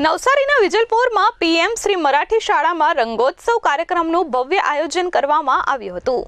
નવસારીના વિજલપુરમાં પીએમ શ્રી મરાઠી શાળામાં રંગોત્સવ કાર્યક્રમનું ભવ્ય આયોજન કરવામાં આવ્યું હતું.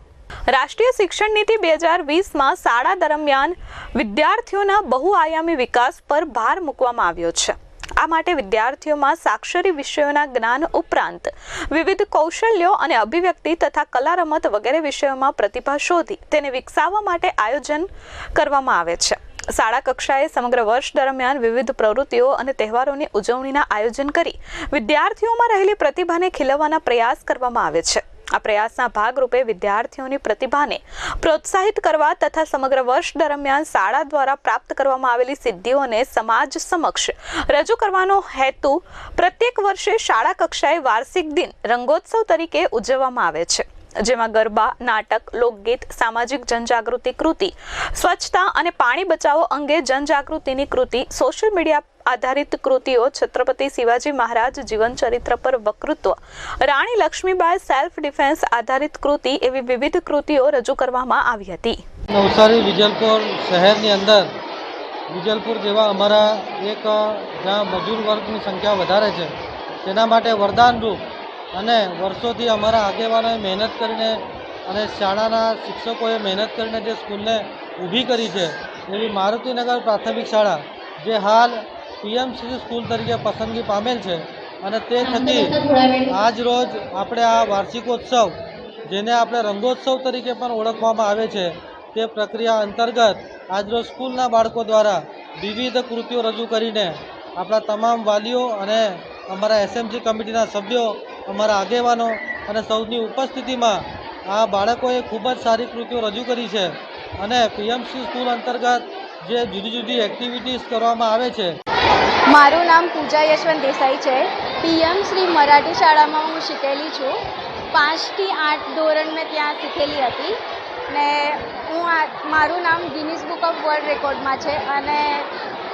રાષ્ટ્રીય શિક્ષણ નીતિ બે હજાર વીસમાં શાળા દરમિયાન વિદ્યાર્થીઓના બહુઆયામી વિકાસ પર ભાર મૂકવામાં આવ્યો છે. આ માટે વિદ્યાર્થીઓમાં સાક્ષરી વિષયોના જ્ઞાન ઉપરાંત વિવિધ કૌશલ્યો અને અભિવ્યક્તિ તથા કલા રમત વગેરે વિષયોમાં પ્રતિભા શોધી તેને વિકસાવવા માટે આયોજન કરવામાં આવે છે. શાળા કક્ષાએ સમગ્ર વર્ષ દરમિયાન વિવિધ પ્રવૃત્તિઓ અને તહેવારોની ઉજવણીના આયોજન કરી વિદ્યાર્થીઓમાં રહેલી પ્રતિભાને ખીલવવાના પ્રયાસ કરવામાં આવે છે. આ પ્રયાસના ભાગરૂપે વિદ્યાર્થીઓની પ્રતિભાને પ્રોત્સાહિત કરવા તથા સમગ્ર વર્ષ દરમિયાન શાળા દ્વારા પ્રાપ્ત કરવામાં આવેલી સિદ્ધિઓને સમાજ સમક્ષ રજૂ કરવાનો હેતુ પ્રત્યેક વર્ષે શાળા કક્ષાએ વાર્ષિક દિન રંગોત્સવ તરીકે ઉજવવામાં આવે છે. જેમાં ગરબા, નાટક, લોકગીત, સામાજિક જનજાગૃતિ કૃતિ, સ્વચ્છતા અને પાણી બચાવો અંગે જનજાગૃતિની કૃતિ, સોશિયલ મીડિયા આધારિત કૃતિઓ છત્રપતિ શિવાજી મહારાજ જીવન ચરિત્ર પર વકૃત્વ, રાણી લક્ષ્મીબાઈ સેલ્ફ ડિફેન્સ આધારિત કૃતિ એવી વિવિધ કૃતિઓ રજૂ કરવામાં આવી હતી. નવસારી વિજલપુર શહેરની અંદર વિજલપુર જેવા અમારા એક જ્યાં મજૂર વર્ગની સંખ્યા વધારે છે, તેના માટે વરદાનરૂપ અને વર્ષોથી અમારા આગેવાનોએ મહેનત કરીને અને શાળાના શિક્ષકોએ મહેનત કરીને જે સ્કૂલને ઊભી કરી છે એવી મારુતિનગર પ્રાથમિક શાળા જે હાલ પીએમસી સ્કૂલ તરીકે પસંદગી પામેલ છે અને તે થકી આજ રોજ આપણે આ વાર્ષિકોત્સવ જેને આપણે રંગોત્સવ તરીકે પણ ઓળખવામાં આવે છે તે પ્રક્રિયા અંતર્ગત આજરોજ સ્કૂલના બાળકો દ્વારા વિવિધ કૃતિઓ રજૂ કરીને આપણા તમામ વાલીઓ અને અમારા એસએમસી કમિટીના સભ્યો અમારા આગેવાનો અને સૌની ઉપસ્થિતિમાં આ બાળકોએ ખૂબ જ સારી કૃતિઓ રજૂ કરી છે અને પીએમસી સ્કૂલ અંતર્ગત જે જુદી જુદી એક્ટિવિટીઝ કરવામાં આવે છે. મારું નામ પૂજા યશવંત દેસાઈ છે. પીએમ શ્રી મરાઠી શાળામાં હું શીખેલી છું. પાંચથી આઠ ધોરણ મેં ત્યાં શીખેલી હતી ને હું મારું નામ ગિનિસ બુક ઓફ વર્લ્ડ રેકોર્ડમાં છે અને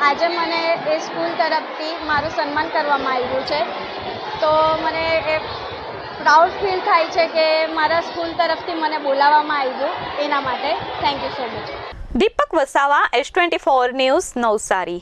આજે મને એ સ્કૂલ તરફથી મારું સન્માન કરવામાં આવ્યું છે. તો મને એ પ્રાઉડ ફીલ થાય છે કે મારા સ્કૂલ તરફથી મને બોલાવવામાં આવ્યું એના માટે. Thank you so much Deepak Vasava S twenty four news Navsari.